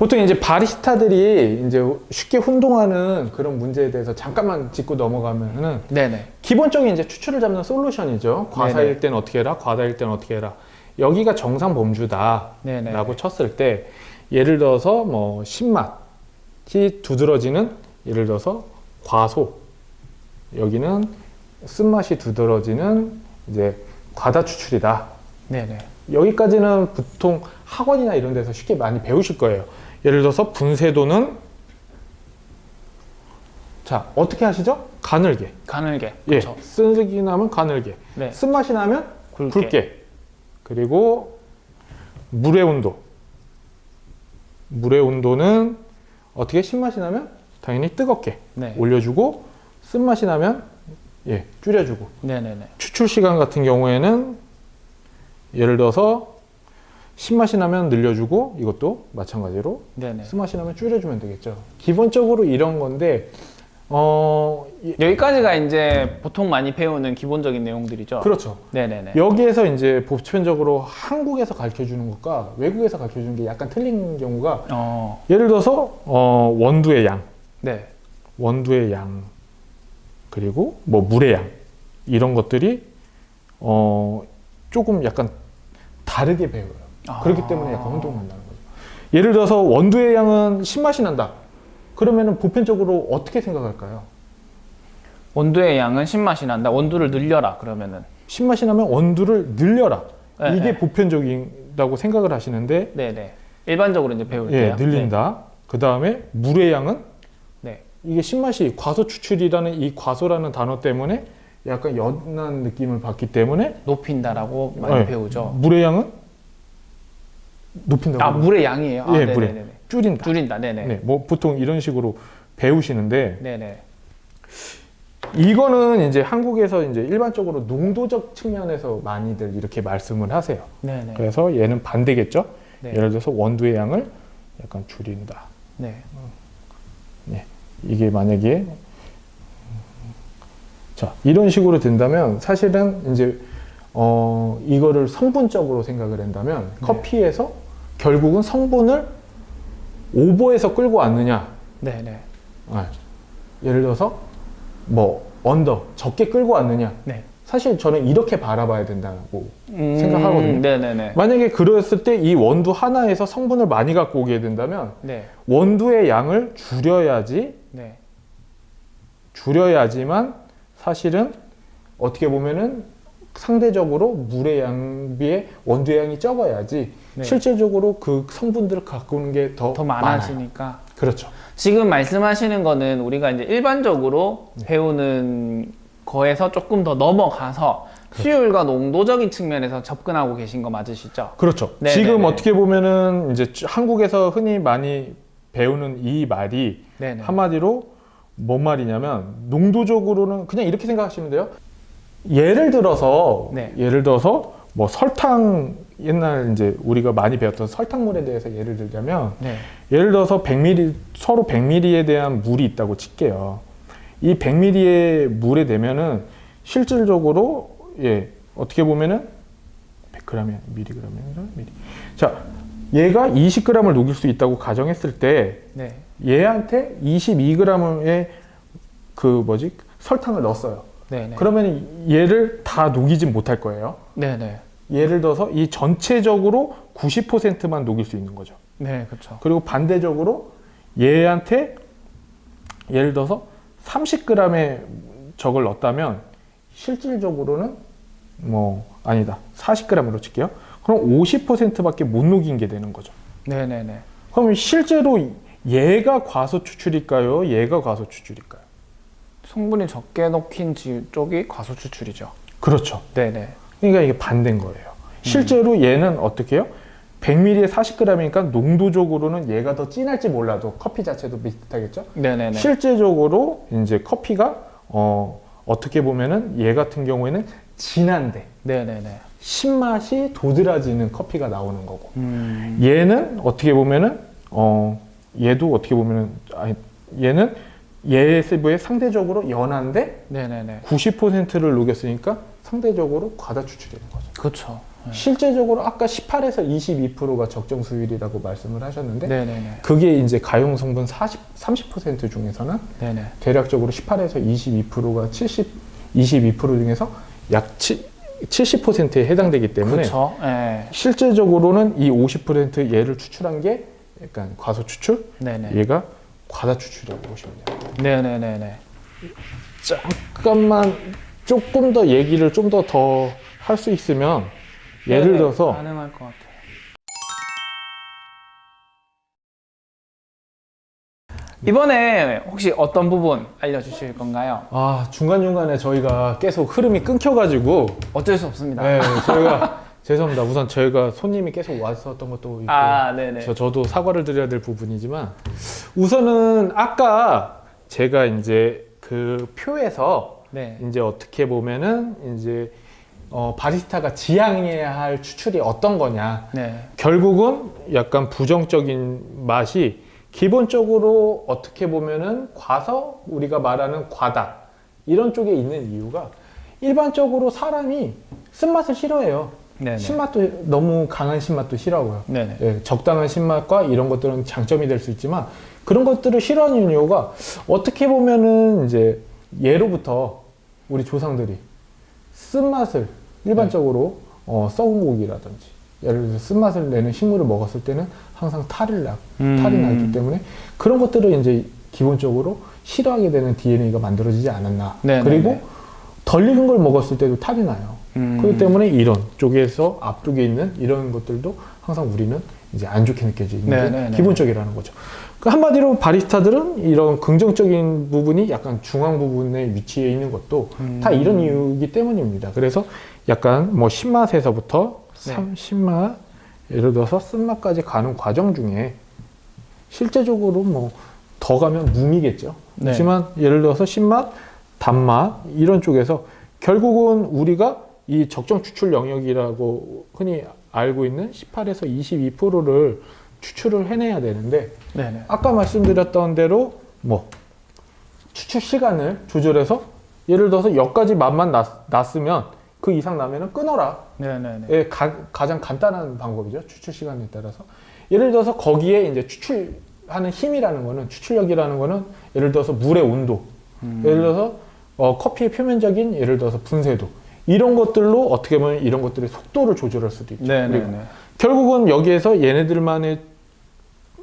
보통 이제 바리스타들이 이제 쉽게 혼동하는 그런 문제에 대해서 잠깐만 짚고 넘어가면은 네네. 기본적인 이제 추출을 잡는 솔루션이죠. 과사일 네네. 때는 어떻게 해라, 과다일 때는 어떻게 해라. 여기가 정상 범주다라고. 쳤을 때 예를 들어서 뭐 신맛이 두드러지는 예를 들어서 과소 여기는 쓴맛이 두드러지는 이제 과다 추출이다. 네네. 여기까지는 보통 학원이나 이런 데서 쉽게 많이 배우실 거예요. 예를 들어서 분쇄도는 자 어떻게 하시죠? 가늘게. 가늘게. 예, 그렇죠. 쓰기 나면 가늘게. 네. 쓴맛이 나면 굵게. 굵게. 그리고 물의 온도. 물의 온도는 어떻게 신맛이 나면 당연히 뜨겁게 네. 올려주고 쓴맛이 나면 예 줄여주고 네네네. 추출 시간 같은 경우에는 예를 들어서 신맛이 나면 늘려주고 이것도 마찬가지로 네네. 쓴맛이 나면 줄여주면 되겠죠. 기본적으로 이런 건데 어 이- 여기까지가 이제 보통 많이 배우는 기본적인 내용들이죠. 그렇죠. 네네네. 여기에서 이제 보편적으로 한국에서 가르쳐 주는 것과 외국에서 가르쳐 주는 게 약간 틀린 경우가 어. 예를 들어서 어, 원두의 양, 네. 원두의 양 그리고 뭐 물의 양 이런 것들이 어, 조금 약간 다르게 배워요. 아. 그렇기 때문에 약간 혼동난다는 거죠. 예를 들어서 원두의 양은 신맛이 난다. 그러면은 보편적으로 어떻게 생각할까요? 원두의 양은 신맛이 난다. 원두를 늘려라. 그러면은. 신맛이 나면 원두를 늘려라. 네, 이게 네. 보편적이다고 생각을 하시는데 네네. 일반적으로 이제 배울 예, 때요. 늘린다. 그 다음에 물의 양은 네. 이게 신맛이 과소 추출이라는 이 과소라는 단어 때문에 약간 연한 느낌을 받기 때문에 네. 높인다라고 많이 네. 배우죠. 물의 양은 높인다고 아 물의 양이에요. 아, 예, 네네네. 물의. 줄인다. 줄인다. 네네. 네, 뭐 보통 이런 식으로 배우시는데 네네. 이거는 이제 한국에서 이제 일반적으로 농도적 측면에서 많이들 이렇게 말씀을 하세요. 네네. 그래서 얘는 반대겠죠. 네. 예를 들어서 원두의 양을 약간 줄인다. 네. 이게 만약에 자 이런 식으로 된다면 사실은 이제 어 이거를 성분적으로 생각을 한다면 네. 커피에서 결국은 성분을 오버해서 끌고 왔느냐 네네. 아, 예를 들어서 뭐 언더 적게 끌고 왔느냐 네. 사실 저는 이렇게 바라봐야 된다고 음, 생각하거든요. 네네네. 만약에 그랬을 때 이 원두 하나에서 성분을 많이 갖고 오게 된다면 네. 원두의 양을 줄여야지 네. 줄여야지만 사실은 어떻게 보면은 상대적으로 물의 양 비해 원두의 양이 적어야지 네. 실질적으로 그 성분들을 갖고 오는 게 더 더 많아지니까. 그렇죠. 지금 말씀하시는 거는 우리가 이제 일반적으로 네. 배우는 거에서 조금 더 넘어가서 그렇죠. 수율과 농도적인 측면에서 접근하고 계신 거 맞으시죠? 그렇죠. 네, 지금 네, 네. 어떻게 보면은 이제 한국에서 흔히 많이 배우는 이 말이 네네. 한마디로 뭔 말이냐면 농도적으로는 그냥 이렇게 생각하시면 돼요. 예를 들어서 네. 예를 들어서 뭐 설탕 옛날 이제 우리가 많이 배웠던 설탕물에 대해서 예를 들자면 네. 예를 들어서 100ml 서로 100ml에 대한 물이 있다고 칠게요. 이 100ml의 물에 대면은 실질적으로 예 어떻게 보면은 100g이 미리그램이 아니라 미리. 자 얘가 20g을 녹일 수 있다고 가정했을 때 네. 얘한테 22g의 그 뭐지 설탕을 넣었어요. 네네. 그러면 얘를 다 녹이진 못할 거예요. 네네. 예를 들어서 이 전체적으로 90%만 녹일 수 있는 거죠. 네, 그렇죠. 그리고 반대적으로 얘한테 예를 들어서 30g의 적을 넣었다면 실질적으로는 뭐 아니다 40g으로 칠게요. 그럼 50%밖에 못 녹인 게 되는 거죠. 네 네 네. 그럼 실제로 얘가 과소 추출일까요? 얘가 과소 추출일까요? 성분이 적게 넣힌 지- 쪽이 과소 추출이죠. 그렇죠. 네네. 그러니까 이게 반대인 거예요. 실제로 얘는 어떻게 해요? 100ml에 40g이니까 농도적으로는 얘가 더 진할지 몰라도 커피 자체도 비슷하겠죠? 네네네. 실제적으로 이제 커피가 어, 어떻게 보면은 얘 같은 경우에는 진한데 네네네. 신맛이 도드라지는 커피가 나오는 거고 음. 얘는 어떻게 보면은 어 얘도 어떻게 보면은 아니 얘는 얘의 세부에 상대적으로 연한데 네네네. 90%를 녹였으니까 상대적으로 과다 추출되는 거죠. 그렇죠. 실제적으로 아까 18에서 22%가 적정 수율이라고 말씀을 하셨는데 네네네. 그게 이제 가용 성분 40, 30% 중에서는 네네. 대략적으로 18에서 22%가 70, 22% 중에서 약 7, 70%에 해당되기 때문에. 예. 실제적으로는 이 50% 얘를 추출한 게 약간 과소 추출, 네네. 얘가 과다 추출이라고 보시면 돼요. 네네네네. 잠깐만 조금 더 얘기를 좀 더 더 할 수 있으면 예를 네네. 들어서 가능할 것 같아요. 이번에 혹시 어떤 부분 알려주실 건가요? 아 중간 중간에 저희가 계속 흐름이 끊겨가지고 어쩔 수 없습니다. 네 저희가 죄송합니다. 우선 저희가 손님이 계속 왔었던 것도 있고 아, 네네. 저, 저도 사과를 드려야 될 부분이지만 우선은 아까 제가 이제 그 표에서 네. 이제 어떻게 보면은 이제 어, 바리스타가 지향해야 할 추출이 어떤 거냐 네. 결국은 약간 부정적인 맛이 기본적으로 어떻게 보면은 과서 우리가 말하는 과다 이런 쪽에 있는 이유가 일반적으로 사람이 쓴맛을 싫어해요. 네네. 신맛도 너무 강한 신맛도 싫어하고요. 예, 적당한 신맛과 이런 것들은 장점이 될 수 있지만 그런 것들을 싫어하는 이유가 어떻게 보면은 이제 예로부터 우리 조상들이 쓴맛을 일반적으로 어, 썩은 고기라든지 예를 들어서 쓴맛을 내는 식물을 먹었을 때는 항상 탈을 나, 음. 탈이 나기 때문에 그런 것들을 이제 기본적으로 싫어하게 되는 DNA가 만들어지지 않았나. 네네네. 그리고 덜 익은 걸 먹었을 때도 탈이 나요. 음. 그렇기 때문에 이런 쪽에서 앞쪽에 있는 이런 것들도 항상 우리는 이제 안 좋게 느껴지는 게 네네네. 기본적이라는 거죠. 그 한마디로 바리스타들은 이런 긍정적인 부분이 약간 중앙 부분에 위치해 있는 것도 음. 다 이런 이유이기 때문입니다. 그래서 약간 뭐 신맛에서부터 네. 삼 신맛 예를 들어서 쓴맛까지 가는 과정 중에 실제적으로 뭐 더 가면 무미겠죠. 네. 그렇지만 예를 들어서 신맛, 단맛 이런 쪽에서 결국은 우리가 이 적정 추출 영역이라고 흔히 알고 있는 18에서 22%를 추출을 해내야 되는데 네네. 아까 말씀드렸던 대로 뭐 추출 시간을 조절해서 예를 들어서 여기까지 맛만 났, 났으면 그 이상 나면은 끊어라. 네네네. 예, 가, 가장 간단한 방법이죠. 추출 시간에 따라서. 예를 들어서 거기에 이제 추출하는 힘이라는 거는 추출력이라는 거는 예를 들어서 물의 온도, 음. 예를 들어서 어, 커피의 표면적인 예를 들어서 분쇄도 이런 것들로 어떻게 보면 이런 것들의 속도를 조절할 수도 있죠. 그리고 네네네. 결국은 여기에서 얘네들만의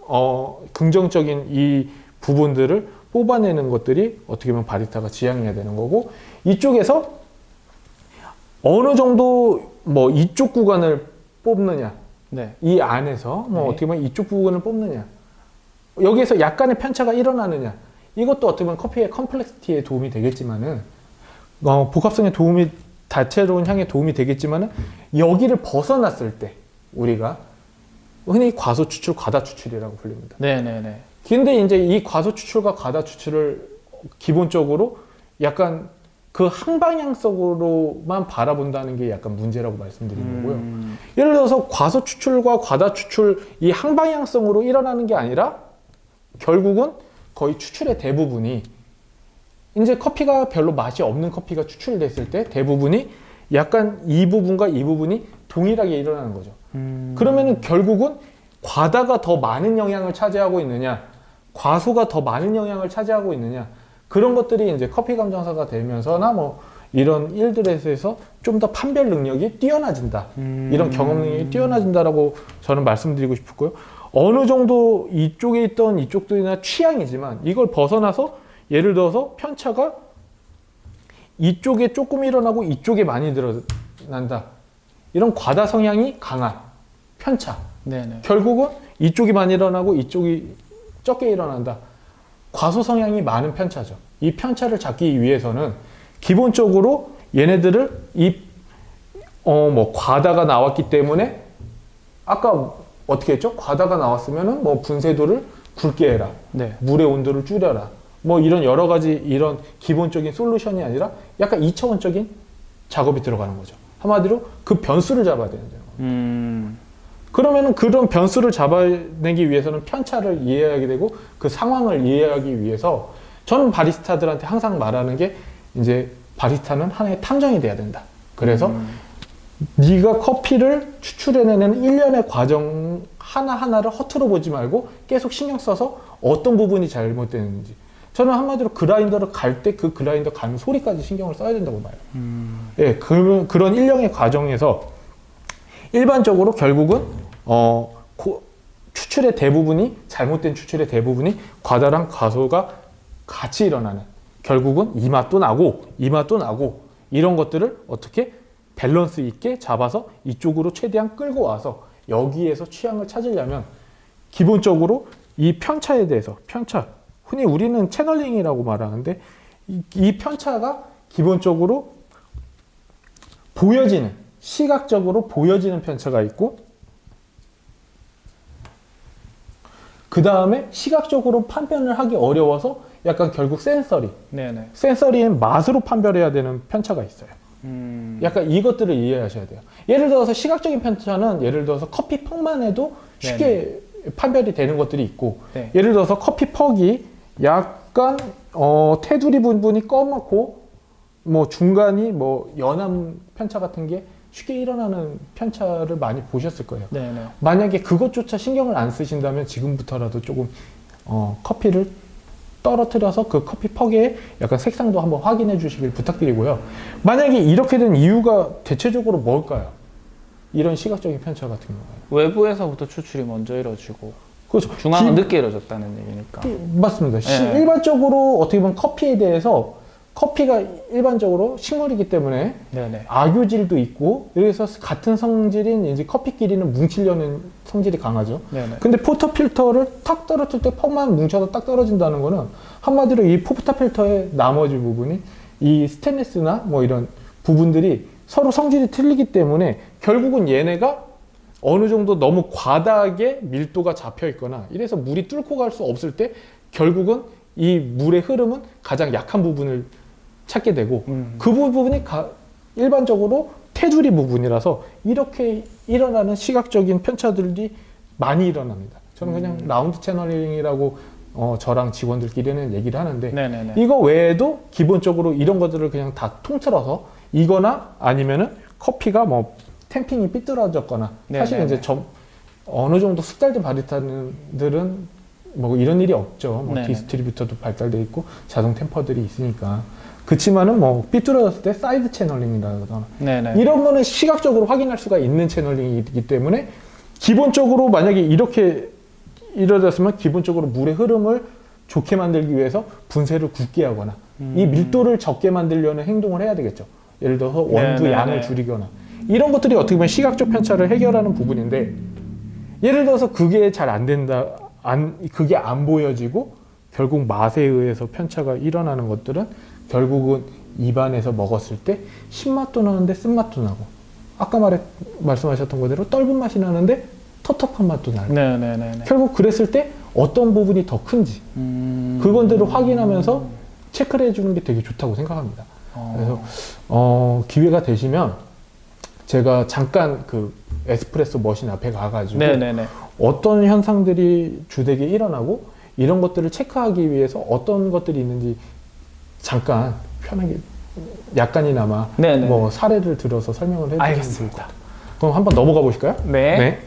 어, 긍정적인 이 부분들을 뽑아내는 것들이 어떻게 보면 바리스타가 지향해야 되는 거고 이쪽에서 어느 정도 뭐 이쪽 구간을 뽑느냐 네. 이 안에서 뭐 네. 어떻게 보면 이쪽 부분을 뽑느냐 여기에서 약간의 편차가 일어나느냐 이것도 어떻게 보면 커피의 컴플렉시티에 도움이 되겠지만은 어, 복합성에 도움이 다채로운 향에 도움이 되겠지만은 여기를 벗어났을 때 우리가 흔히 과소 추출, 과다 추출이라고 불립니다. 네네네. 근데 이제 이 과소 추출과 과다 추출을 기본적으로 약간 그 항방향성으로만 바라본다는 게 약간 문제라고 말씀드리는 거고요. 음. 예를 들어서 과소 추출과 과다 추출 이 항방향성으로 일어나는 게 아니라 결국은 거의 추출의 대부분이 이제 커피가 별로 맛이 없는 커피가 추출됐을 때 대부분이 약간 이 부분과 이 부분이 동일하게 일어나는 거죠. 음. 그러면은 결국은 과다가 더 많은 영향을 차지하고 있느냐, 과소가 더 많은 영향을 차지하고 있느냐, 그런 것들이 이제 커피 감정사가 되면서나 뭐 이런 일들에서 좀 더 판별 능력이 뛰어나진다. 음. 이런 경험 능력이 뛰어나진다라고 저는 말씀드리고 싶고요. 어느 정도 이쪽에 있던 이쪽들이나 취향이지만 이걸 벗어나서 예를 들어서 편차가 이쪽에 조금 일어나고 이쪽에 많이 드러난다. 이런 과다 성향이 강한 편차. 네네. 결국은 이쪽이 많이 일어나고 이쪽이 적게 일어난다. 과소 성향이 많은 편차죠. 이 편차를 잡기 위해서는 기본적으로 얘네들을 이, 어, 뭐, 과다가 나왔기 때문에 아까 어떻게 했죠? 과다가 나왔으면은 뭐 분쇄도를 굵게 해라. 네. 물의 온도를 줄여라. 뭐 이런 여러 가지 이런 기본적인 솔루션이 아니라 약간 2차원적인 작업이 들어가는 거죠. 한마디로 그 변수를 잡아야 되는 거예요. 음. 그러면은 그런 변수를 잡아내기 위해서는 편차를 이해하게 되고 그 상황을 이해하기 위해서 저는 바리스타들한테 항상 말하는 게 이제 바리스타는 하나의 탐정이 돼야 된다. 그래서 음. 네가 커피를 추출해내는 일련의 과정 하나하나를 허투루 보지 말고 계속 신경 써서 어떤 부분이 잘못되는지 저는 한마디로 그라인더를 갈 때 그 그라인더 가는 소리까지 신경을 써야 된다고 봐요. 예, 그, 그런 일련의 과정에서 일반적으로 결국은 어, 고- 추출의 대부분이 잘못된 추출의 대부분이 과다랑 과소가 같이 일어나는 결국은 이 맛도 나고 이 맛도 나고 이런 것들을 어떻게 밸런스 있게 잡아서 이쪽으로 최대한 끌고 와서 여기에서 취향을 찾으려면 기본적으로 이 편차에 대해서 편차 흔히 우리는 채널링이라고 말하는데 이, 이 편차가 기본적으로 보여지는 시각적으로 보여지는 편차가 있고 그 다음에 시각적으로 판별을 하기 어려워서 약간 결국 센서리 네네. 센서리는 맛으로 판별해야 되는 편차가 있어요. 음. 약간 이것들을 이해하셔야 돼요. 예를 들어서 시각적인 편차는 예를 들어서 커피 퍽만 해도 쉽게 판별이 되는 것들이 있고 네. 예를 들어서 커피 퍽이 약간 어, 테두리 부분이 검고 뭐 중간이 뭐 연한 편차 같은 게 쉽게 일어나는 편차를 많이 보셨을 거예요. 네네. 만약에 그것조차 신경을 안 쓰신다면 지금부터라도 조금 어, 커피를 떨어뜨려서 그 커피 퍽의 약간 색상도 한번 확인해 주시길 부탁드리고요. 만약에 이렇게 된 이유가 대체적으로 뭘까요? 이런 시각적인 편차 같은 경우에. 외부에서부터 추출이 먼저 이루어지고 그렇죠. 중앙은 기- 늦게 이루어졌다는 얘기니까. 맞습니다. 시- 네. 일반적으로 어떻게 보면 커피에 대해서 커피가 일반적으로 식물이기 때문에 네네. 악유질도 있고 그래서 같은 성질인 이제 커피끼리는 뭉치려는 성질이 강하죠. 네네. 근데 포터 필터를 탁 떨어뜨릴 때 퍽만 뭉쳐서 딱 떨어진다는 거는 한마디로 이 포터 필터의 나머지 부분이 이 스테인리스나 뭐 이런 부분들이 서로 성질이 틀리기 때문에 결국은 얘네가 어느 정도 너무 과다하게 밀도가 잡혀 있거나 이래서 물이 뚫고 갈 수 없을 때 결국은 이 물의 흐름은 가장 약한 부분을 찾게 되고 음. 그 부분이 가- 일반적으로 테두리 부분이라서 이렇게 일어나는 시각적인 편차들이 많이 일어납니다. 저는 그냥 라운드 채널링이라고 어, 저랑 직원들끼리는 얘기를 하는데 네네네. 이거 외에도 기본적으로 이런 것들을 그냥 다 통틀어서 이거나 아니면은 커피가 뭐 템핑이 삐뚤어졌거나 사실 네네네. 이제 저 어느 정도 숙달된 바리스타들은 뭐 이런 일이 없죠. 뭐 네 네. 디스트리뷰터도 발달돼 있고 자동 템퍼들이 있으니까. 그치만은 뭐 삐뚤어졌을 때 사이드 채널링이라거나 네 네. 이런 거는 시각적으로 확인할 수가 있는 채널링이기 때문에 기본적으로 만약에 이렇게 이루어졌으면 기본적으로 물의 흐름을 좋게 만들기 위해서 분쇄를 굳게 하거나 이 음. 밀도를 적게 만들려는 행동을 해야 되겠죠. 예를 들어서 원두 네네네. 양을 줄이거나 이런 것들이 어떻게 보면 시각적 편차를 해결하는 부분인데 예를 들어서 그게 잘 안 된다, 안 그게 안 보여지고 결국 맛에 의해서 편차가 일어나는 것들은 결국은 입안에서 먹었을 때 신맛도 나는데 쓴맛도 나고 아까 말해 말씀하셨던 그대로 떫은 맛이 나는데 텁텁한 맛도 나고 네네네네. 결국 그랬을 때 어떤 부분이 더 큰지 음. 그건들을 확인하면서 체크를 해주는 게 되게 좋다고 생각합니다. 어. 그래서 어, 기회가 되시면 제가 잠깐 그 에스프레소 머신 앞에 가가지고 네네네. 어떤 현상들이 주되게 일어나고 이런 것들을 체크하기 위해서 어떤 것들이 있는지 잠깐 편하게 약간이나마 네네. 뭐 사례를 들어서 설명을 해드리면 좋을 것 알겠습니다. 같아요. 그럼 한번 넘어가 보실까요? 네. 네.